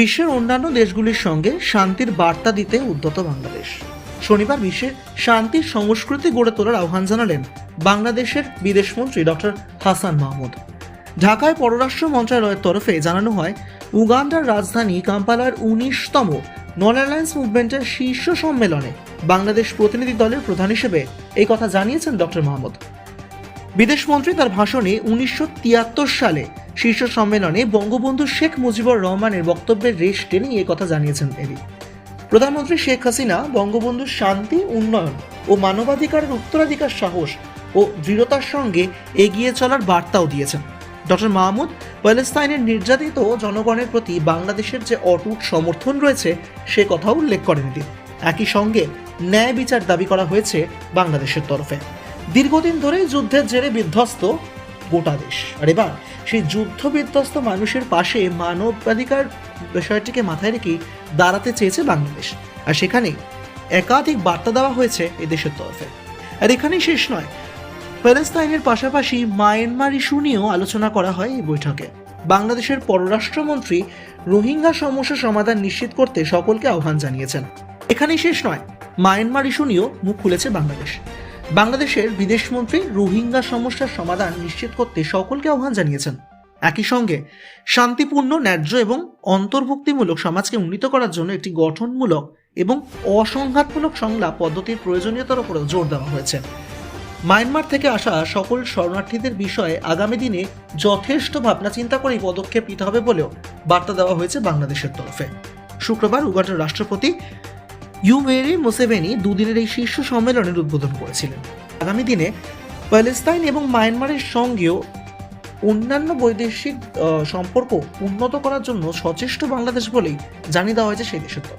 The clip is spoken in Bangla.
বিশ্বের অন্যান্য দেশগুলির সঙ্গে শান্তির বার্তা দিতে উদ্যত বাংলাদেশ। শনিবার বিশ্বে শান্তির সংস্কৃতি গড়ে তোলার আহ্বান জানালেন বাংলাদেশের বিদেশমন্ত্রী ডক্টর হাসান মাহমুদ। ঢাকায় পররাষ্ট্র মন্ত্রণালয়ের তরফে জানানো হয়, উগান্ডার রাজধানী কাম্পালার উনিশতম নন অ্যালায়েন্স মুভমেন্টের শীর্ষ সম্মেলনে বাংলাদেশ প্রতিনিধি দলের প্রধান হিসেবে এই কথা জানিয়েছেন ডক্টর মাহমুদ। বিদেশমন্ত্রী তার ভাষণে উনিশশো তিয়াত্তর সালে শীর্ষ সম্মেলনে বঙ্গবন্ধু শেখ মুজিবুর রহমানের বক্তব্যের রেশ টেনে এই কথা জানিয়েছেন তিনি। প্রধানমন্ত্রী শেখ হাসিনা বঙ্গবন্ধুর শান্তি, উন্নয়ন ও মানবাধিকারের উত্তরাধিকার সাহস ও দৃঢ়তার সঙ্গে এগিয়ে চলার বার্তাও দিয়েছেন। ডক্টর মাহমুদ প্যালেস্তাইনের নির্যাতিত জনগণের প্রতি বাংলাদেশের যে অটুট সমর্থন রয়েছে, সে কথাও উল্লেখ করেন তিনি। একই সঙ্গে ন্যায় বিচার দাবি করা হয়েছে বাংলাদেশের তরফে। দীর্ঘদিন ধরে যুদ্ধের জেরে বিধ্বস্ত গোটা দেশ। আর এবার সেই যুদ্ধ বিধ্বস্ত মানুষের পাশে মানবাধিকার বিষয়টিকে মাথায় রেখে দাঁড়াতে চেয়েছে বাংলাদেশ। আর সেখানে একাধিক বার্তা দেওয়া হয়েছে এদেশের তরফে। আর এখানেই শেষ নয় প্যালেস্তাইনের পাশাপাশি মায়ানমার ইস্যু নিয়েও আলোচনা করা হয় এই বৈঠকে। বাংলাদেশের পররাষ্ট্রমন্ত্রী রোহিঙ্গা সমস্যা সমাধান নিশ্চিত করতে সকলকে আহ্বান জানিয়েছেন। এখানেই শেষ নয়, মায়ানমার ইস্যু নিয়েও মুখ খুলেছে বাংলাদেশ। বাংলাদেশের বিদেশমন্ত্রী রোহিঙ্গা সমস্যার সমাধান নিশ্চিত করতে সকলকে আহ্বান জানিয়েছেন। একই সঙ্গে শান্তিপূর্ণ, ন্যায্য এবং অন্তর্ভুক্তিমূলক সমাজকে উন্নীত করার জন্য একটি গঠনমূলক এবং অসংঘাতমূলক সংলাপ পদ্ধতির প্রয়োজনীয়তার উপরেও জোর দেওয়া হয়েছে। মায়ানমার থেকে আসা সকল শরণার্থীদের বিষয়ে আগামী দিনে যথেষ্ট ভাবনা চিন্তা করেই পদক্ষেপ নিতে হবে বলেও বার্তা দেওয়া হয়েছে বাংলাদেশের তরফে। শুক্রবার উগান্ডার রাষ্ট্রপতি ইউভেরি মুসেভেনি দুদিনের এই শীর্ষ সম্মেলনের উদ্বোধন করেছিলেন। আগামী দিনে প্যালেস্তাইন এবং মায়ানমারের সঙ্গেও অন্যান্য বৈদেশিক সম্পর্ক উন্নত করার জন্য সচেষ্ট বাংলাদেশ বলেই জানিয়ে দেওয়া হয়েছে সেই দেশের